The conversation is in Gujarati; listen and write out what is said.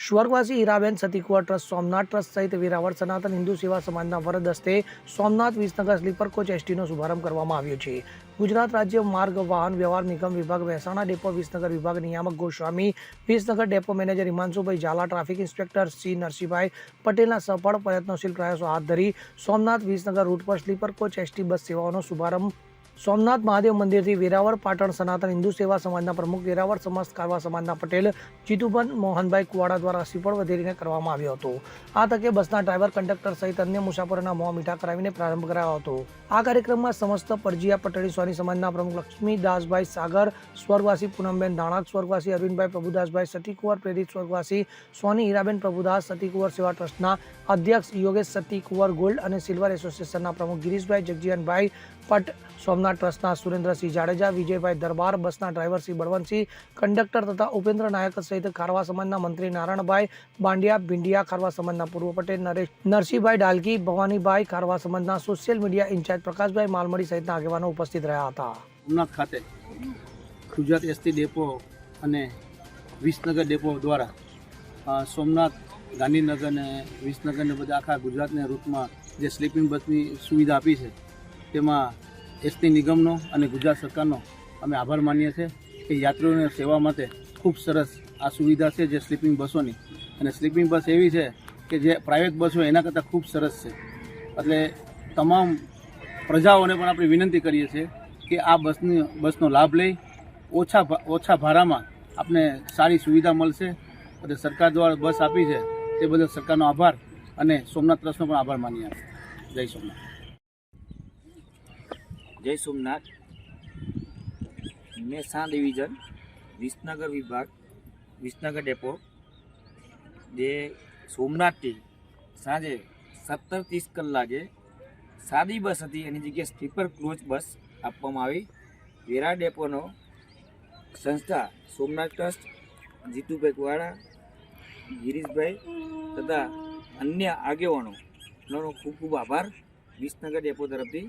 સ્વર્ગવાસી હીરાબેન સતીકુવા ટ્રસ્ટ, સોમનાથ ટ્રસ્ટ સહિત વેરાવળ સનાતન હિન્દુ સેવા સમાજના વરદ હસ્તે સોમનાથ વિસનગર સ્લીપર કોચ એસટીનો શુભારંભ કરવામાં આવ્યો છે. ગુજરાત રાજ્ય માર્ગ વાહન વ્યવહાર નિગમ વિભાગ મહેસાણા ડેપો વિસનગર વિભાગ નિયામક Goswami, Visnagar depot manager Himanshubhai Jhala, traffic inspector C Narsinhbhai પટેલના સફળ પ્રયત્નશીલ પ્રયાસો હાથ ધરી સોમનાથ વિસનગર રૂટ પર સ્લીપર કોચ એસટી બસ સેવાઓનો શુભારંભ સોમનાથ મહાદેવ મંદિરથી વેરાવળ પાટણ સનાતન હિન્દુ સેવા સમાજના પ્રમુખ વેરાવળ સમાજ કારવા સમાજના પટેલ જીતુબન મોહનભાઈ કુવાડા દ્વારા શ્રીફળ વધેરીને કરવામાં આવ્યો હતો. આ તકે બસના ડ્રાઈવર, કંડક્ટર સહિત અન્ય મુસાફરોના મોં મીઠા કરાવીને પ્રારંભ કરાયો હતો. આ કાર્યક્રમમાં સમસ્ત પરજીયા પટેલી સ્વામી સમાજના પ્રમુખ લક્ષ્મીદાસભાઈ સાગર, સ્વર્ગવાસી પૂનમબેન ધાણાક સ્વર્ગવાસી અરવિંદભાઈ પ્રભુદાસભાઈ સતીકુંવર, પ્રેરિત સ્વર્ગવાસી સોની હીરાબેન પ્રભુદાસ, સતીકુંવર સેવા ટ્રસ્ટના અધ્યક્ષ યોગેશ સતીકુંવર ગોલ્ડ અને સિલ્વર એસોસિએશનના પ્રમુખ ગિરીશભાઈ જગજીવનભાઈ પટ સોમનાથ ટ્રસ્ટના સુરેન્દ્રસિંહ જાડેજા, વિજયભાઈ દરબાર, બસના ડ્રાઈવર શ્રી બળવંતસિંહ, કંડક્ટર તથા ઉપેન્દ્ર નાયક સહિત ખારવા સમાજના મંત્રી નારાયણભાઈ બાંડિયા, ભીંડિયા ખારવા સમાજના પૂર્વ પટેલ, નરેશ, નરસિંહભાઈ ડાલકી, ભવાનીભાઈ ખારવા સમાજના social media incharge Prakashbhai Malamdi સહિતના આગેવાનો ઉપસ્થિત રહ્યા હતા. સોમનાથ ખાતે ગુજરાત એસટી ડેપો અને વિસનગર ડેપો દ્વારા સોમનાથ, ગાંધીનગર અને વિસનગરને બધા આખા ગુજરાતના રૂટમાં જે સ્લીપિંગ બસની સુવિધા આપી છે, તેમાં એસટી નિગમનો અને ગુજરાત સરકારનો અમે આભાર માનીએ છીએ કે યાત્રીઓની સેવા માટે ખૂબ સરસ આ સુવિધા છે જે સ્લીપિંગ બસોની. અને સ્લીપિંગ બસ એવી છે કે જે પ્રાઇવેટ બસ હોય એના કરતાં ખૂબ સરસ છે. એટલે તમામ પ્રજાઓને પણ આપણે વિનંતી કરીએ છીએ કે આ બસની, બસનો લાભ લઈ ઓછા ઓછા ભાડામાં આપને સારી સુવિધા મળશે. એટલે સરકાર દ્વારા બસ આપી છે તે બદલ સરકારનો આભાર અને સોમનાથ ટ્રસ્ટનો પણ આભાર માનીએ. જય સોમનાથ. જય સોમનાથ. મહેસાણા ડિવિઝન, વિસનગર વિભાગ, વિસનગર ડેપો. જે સોમનાથથી સાંજે સત્તર ત્રીસ કલાકે સાદી બસ હતી. એની જગ્યાએ સ્લીપર ક્લોઝ બસ આપવામાં આવી. વેરા ડેપોનો સંસ્થા સોમનાથ ટ્રસ્ટ, જીતુભાઈ કુવાડા, ગિરીશભાઈ તથા અન્ય આગેવાનોનો ખૂબ ખૂબ આભાર વિસનગર ડેપો તરફથી.